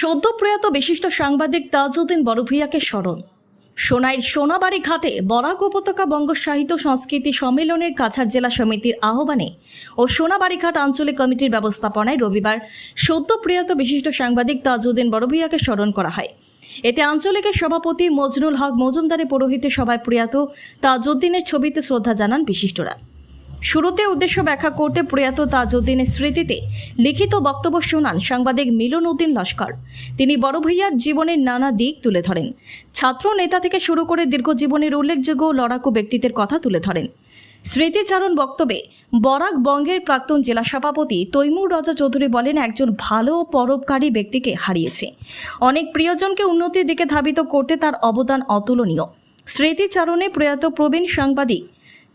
সদ্য প্রয়াত বিশিষ্ট সাংবাদিক তাজউদ্দিন বড়ভূইয়াকে স্মরণ। সোনাইর সোনাবাড়ি ঘাটে বরাক উপত্যকা বঙ্গ সাহিত্য সংস্কৃতি সম্মেলনের কাছাড় জেলা সমিতির আহ্বানে ও সোনাবাড়িঘাট আঞ্চলিক কমিটির ব্যবস্থাপনায় রবিবার সদ্য প্রয়াত বিশিষ্ট সাংবাদিক তাজউদ্দিন বড়ভূইয়াকে স্মরণ করা হয়। এতে আঞ্চলিকের সভাপতি মজরুল হক মজুমদারের পৌরোহিত্যে সভায় প্রয়াত তাজউদ্দিনের ছবিতে শ্রদ্ধা জানান বিশিষ্টরা। শুরুতে উদ্দেশ্য ব্যাখ্যা করতে প্রয়াত তাজউদ্দিনের স্মৃতিতে লিখিত বক্তব্য শোনান সাংবাদিক মিলন উদ্দিন লস্কর। তিনি বড় ভূঁইয়ার জীবনের নানা দিক তুলে ধরেন। ছাত্র নেতা থেকে শুরু করে দীর্ঘ জীবনের উল্লেখযোগ্য লড়াকু ব্যক্তিত্বের কথা তুলে ধরেন। স্মৃতিচারণ বক্তব্যে বরাক বঙ্গের প্রাক্তন জেলা সভাপতি তৈমুর রাজা চৌধুরী বলেন, একজন ভালো পরোপকারী ব্যক্তিকে হারিয়েছে। অনেক প্রিয়জনকে উন্নতির দিকে ধাবিত করতে তার অবদান অতুলনীয়। স্মৃতিচারণে প্রয়াত প্রবীণ সাংবাদিক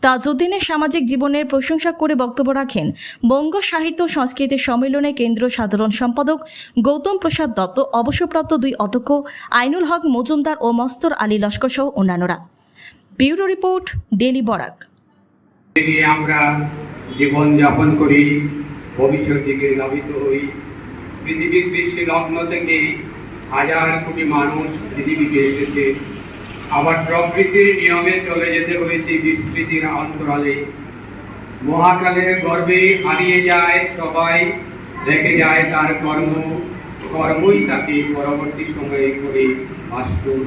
তাজউদ্দিনের সামাজিক জীবনের প্রশংসা করে বক্তব্য রাখেন বঙ্গ সাহিত্য সংস্কৃতি সম্মেলনে কেন্দ্রীয় সাধারণ সম্পাদক গৌতম প্রসাদ দত্ত, অবসরপ্রাপ্ত দুই অধ্যক্ষ আইনুল হক মজুমদার ও মস্তর আলী লস্কর সহ অন্যান্যরা। Bureau report daily Barak. আমরা জীবন যাপন করি, ভবিষ্যৎ দিকে হই। পৃথিবীর সৃষ্টি লগ্ন থেকে হাজার কোটি মানুষ পৃথিবীতে এসেছে। আবার প্রকৃতির নিয়মে চলে যেতে হয়েছে বিস্মৃতির অন্তরালে। মহাকালের গর্বে হারিয়ে যায় সবাই, রেখে যায় তার কর্ম, কর্মই তাকে পরবর্তী সময়ে করে বাস্তব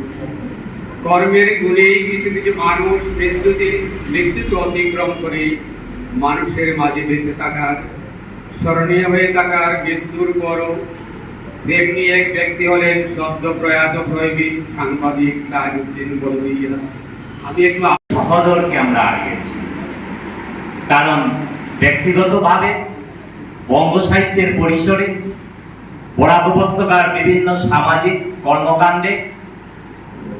কর্মের গুণেই কিছু কিছু মানুষ মৃত্যুতে, মৃত্যুকে অতিক্রম করে মানুষের মাঝে বেঁচে থাকার, স্মরণীয় হয়ে থাকার মৃত্যুর পরও তেমনি এক ব্যক্তি হলেন সদ্য প্রয়াত প্রয়োগী সাংবাদিক তাজউদ্দিন বলবইয়া আমি একটু সহদরকে আমরা হারিয়েছি কারণ ব্যক্তিগতভাবে বঙ্গ সাহিত্যের পরিসরে বরাক উপত্যকার বিভিন্ন সামাজিক কর্মকাণ্ডে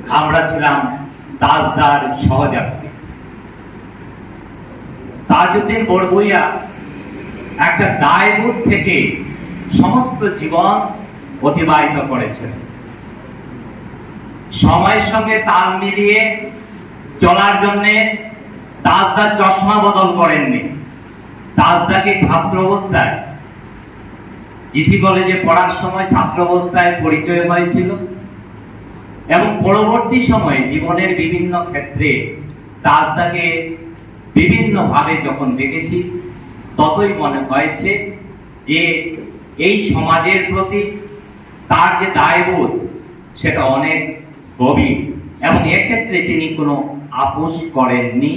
আমরা ছিলাম দাসদার সহযাত্রী। তাজউদ্দিন বড়বইয়া একটা দায়বোধ থেকে সমস্ত জীবন অতিবাহিত করেছেন সময়ের সঙ্গে তাল মিলিয়ে চলার জন্য দাসদা চশমা বদল করেননি। দাসদাকে ছাত্র অবস্থায় ইসি কলেজে পড়ার সময় ছাত্র অবস্থায় পরিচয় হয়েছিল এবং পরবর্তী সময়ে জীবনের বিভিন্ন ক্ষেত্রে দাসদাকে বিভিন্নভাবে যখন দেখেছি, ততই মনে হয়েছে যে এই সমাজের প্রতি তার যে দায়বোধ, সেটা অনেক গভীর। এবং এক্ষেত্রে তিনি কোনো আপোষ করেননি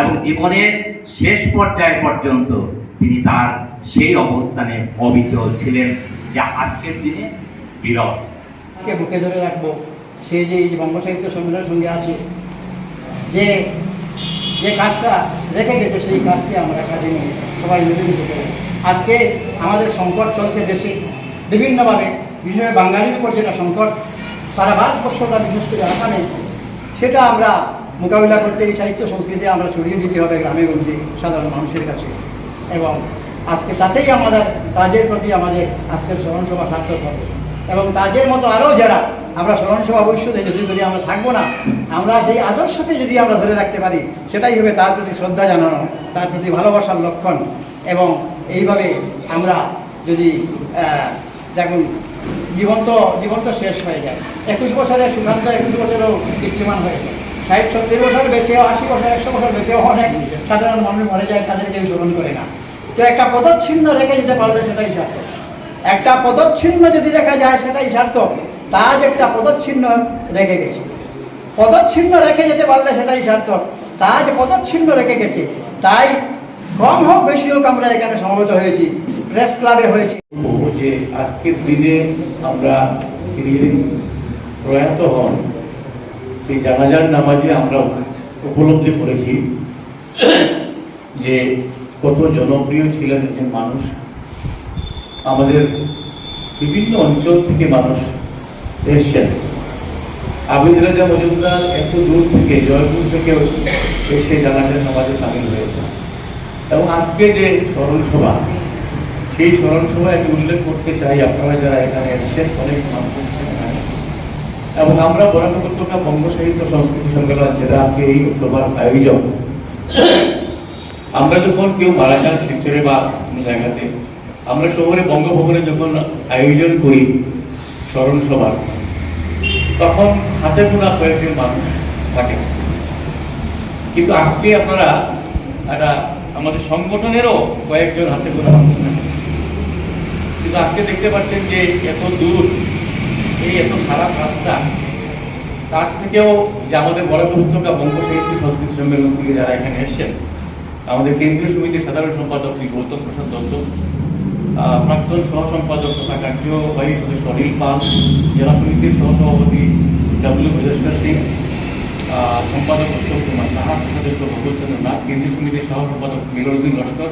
এবং জীবনের শেষ পর্যায় পর্যন্ত তিনি তার সেই অবস্থানে অবিচল ছিলেন, যা আজকের দিনে বিরল। বুকে ধরে রাখব, সে যে এই বঙ্গ সাহিত্য সম্মেলনের সঙ্গে আছে, যে যে কাজটা রেখে গেছে, সেই কাজকে আমরা কাজে নিয়ে সবাই মিলে আজকে আমাদের সংকট চলছে দেশে, বিভিন্নভাবে। বিশেষ বাঙালির উপর যেটা সংকট সারা ভারতবর্ষটা বিশেষ করে আসামে সেটা আমরা মোকাবিলা করতে এই সাহিত্য সংস্কৃতি আমরা ছড়িয়ে দিতে হবে গ্রামে গঞ্জে সাধারণ মানুষের কাছে। এবং আজকে তাতেই আমাদের, তাদের প্রতি আমাদের আজকের স্মরণসভা সার্থক হবে। এবং তাদের মতো আরও যারা আমরা স্মরণসভা ভবিষ্যতে যদি যদি আমরা থাকব না, আমরা সেই আদর্শকে যদি আমরা ধরে রাখতে পারি, সেটাই হবে তার প্রতি শ্রদ্ধা জানানো, তার প্রতি ভালোবাসার লক্ষণ। এবং এইভাবে আমরা যদি দেখুন জীবন তো জীবন তো শেষ হয়ে যায়। একুশ বছরের সুখান্ত একুশ বছরেও কীর্তিমান হয়ে যায়। ষাট, সত্তর বছর বেঁচেও, আশি বছর, একশো বছর বেঁচেও অনেক সাধারণ মানুষ মরে যায়, তাদের কেউ স্মরণ করে না। তো একটা পদচ্ছিন্ন রেখে যেতে পারলে সেটাই সার্থক। একটা পদচ্ছিন্ন যদি রেখা যায় সেটাই সার্থক। তাজ একটা পদচ্ছিন্ন রেখে গেছে। পদচ্ছিন্ন রেখে যেতে পারলে সেটাই সার্থক। তাজ পদচ্ছিন্ন রেখে গেছে। তাই কম হোক, বেশি হোক আমরা এখানে সমবেত হয়েছি। প্রেস ক্লাবে হয়েছি। যে আজকের দিনে আমরা প্রয়াত হন, সেই জানাজার নামাজে আমরা উপলব্ধি করেছি যে কত জনপ্রিয় ছিলেন একজন মানুষ। আমাদের বিভিন্ন অঞ্চল থেকে মানুষ এসছেন। আবিদ রাজা মজুমদার এত দূর থেকে, জয়পুর থেকে এসে জানাজার নামাজে সামিল হয়েছে এবং আজকে যে স্মরণ সভা সেই স্মরণ সভায় আমি উল্লেখ করতে চাই আপনারা যারা এখানে এসেছেন, অনেক মানুষ এবং আমরা বরাক উপত্যকা বঙ্গ সাহিত্য সংস্কৃতি সম্মেলন, যেটা আজকে এই সভার আয়োজন, আমরা যখন কেউ মারা যান শিলচরে বা কোনো জায়গাতে, আমরা শহরে বঙ্গভবনে যখন আয়োজন করি স্মরণ সভার তখন হাতে গোনা কয়েকজন মানুষ থাকে। কিন্তু আজকে আপনারা একটা আমাদের সংগঠনেরও কয়েকজন হাতে গোনা মানুষ থাকে। কিন্তু আজকে দেখতে পাচ্ছেন যে এত দূর, এই এত খারাপ রাস্তা, তার থেকেও যে আমাদের বড় উপত্যকা বঙ্গ সাহিত্য সংস্কৃতি সম্মেলন থেকে যারা এখানে এসছেন, আমাদের কেন্দ্রীয় সমিতির সাধারণ সম্পাদক শ্রী গৌতম প্রসাদ দত্ত প্রাক্তন সহ সম্পাদক তথা কার্যবাহী সদস্য অনিল পাল, জেলা সমিতির সহসভাপতি ডাব্লিউ ভেজেশ্বর সিং সম্পাদক উত্তম কুমার সাহা, সদস্য চন্দ্র নাথ, কেন্দ্রীয় সমিতির সহ সম্পাদক মিলরুদ্দিন লস্কর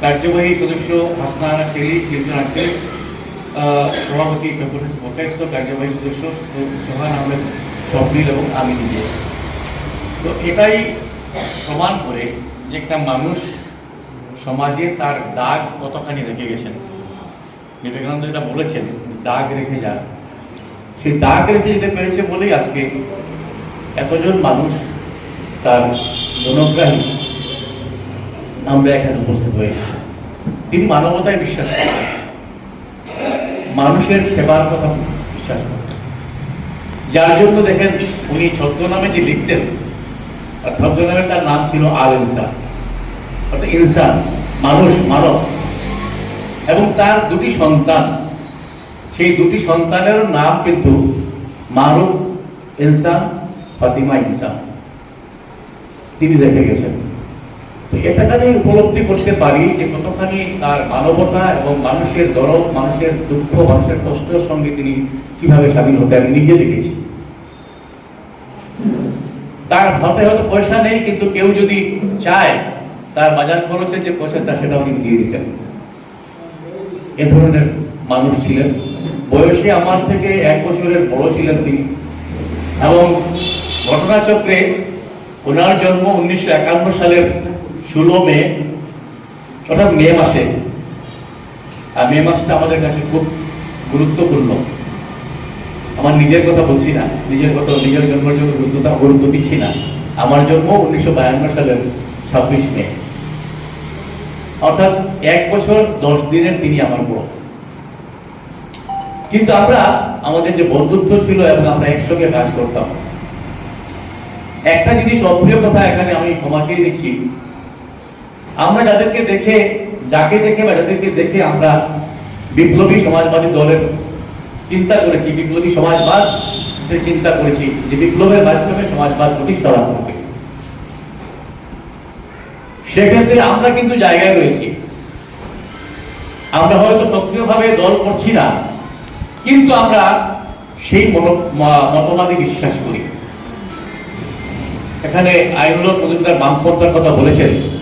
কার্যবাহী সদস্য হাসনাহারা শেলি শিলচর আঙ্কেল আহ, সভাপতি সব্যসাচী ভট্টাচার্য কার্যবাহী সদস্য সোহান আহমেদ স্বপ্নিল এবং আমি নিজে। তো এটাই প্রমাণ করে যে একটা মানুষ সমাজে তার দাগ কতখানি রেখে গেছেন। বিবেকানন্দ যেটা বলেছেন দাগ রেখে যান। সেই দাগ রেখে যেতে পেরেছে বলেই আজকে এতজন মানুষ তার জনগ্রাহী আমরা এখানে উপস্থিত হয়েছি। তিনি মানবতায় বিশ্বাস মানুষের সেবার কথা বিশ্বাস যার জন্য দেখেন, উনি ছদ্মনামে যে লিখতেন ছদ্মনামে তার নাম ছিল আল ইনসান। অর্থাৎ ইনসান, মানুষ, মানব। এবং তার দুটি সন্তান, সেই দুটি সন্তানের নাম কিন্তু মারুফ ইনসান, ফাতিমা ইনসান। তিনি দেখে গেছেন। তো উপলব্ধি করতে পারি যে কতখানি তার মানবতা এবং মানুষের দরদ, মানুষের দুঃখ, মানুষের কষ্টের সঙ্গে তিনি কীভাবে সামিল হতে আমি নিজে দেখেছি। তার হাতে হয়তো পয়সা নেই, কিন্তু কেউ যদি চায়, তার বাজার খরচের যে পয়সাটা সেটা উনি দিয়ে দিতেন। এ ধরনের মানুষ ছিলেন। বয়সে আমার থেকে এক বছরের বড় ছিলেন তিনি। এবং ঘটনাচক্রে ওনার জন্ম উনিশশো একান্ন সালের ষোলো মে, অর্থাৎ মে মাসে। আর মে মাসটা আমাদের কাছে খুব গুরুত্বপূর্ণ। আমার নিজের কথা বলছি না, নিজের কথা, নিজের জন্মের জন্য গুরুত্বতা গুরুত্ব দিচ্ছি না। আমার জন্ম উনিশশো বায়ান্ন সালের ছাব্বিশ মে। অর্থাৎ এক বছর, দশ দিনের তিনি আমার বড়। কিন্তু আমরা, আমাদের যে বন্ধুত্ব ছিল এবং আমরা একসঙ্গে কাজ করতাম। একটা জিনিস অপ্রিয় কথা এখানে আমি ক্ষমা চেয়ে দিচ্ছি আমরা যাদেরকে দেখে, যাকে দেখে বা যাদেরকে দেখে আমরা বিপ্লবী সমাজবাদী দলের চিন্তা করেছি, বিপ্লবী সমাজবাদ চিন্তা করেছি যে বিপ্লবের মাধ্যমে সমাজবাদ প্রতিষ্ঠা লাভ করবে সেক্ষেত্রে আমরা কিন্তু জায়গায় রয়েছি। আমরা হয়তো সক্রিয়ভাবে দল করছি না, কিন্তু আমরা সেই মতবাদে বিশ্বাস করি। এখানে আইনুল মজুমদার বামপন্থার কথা বলেছেন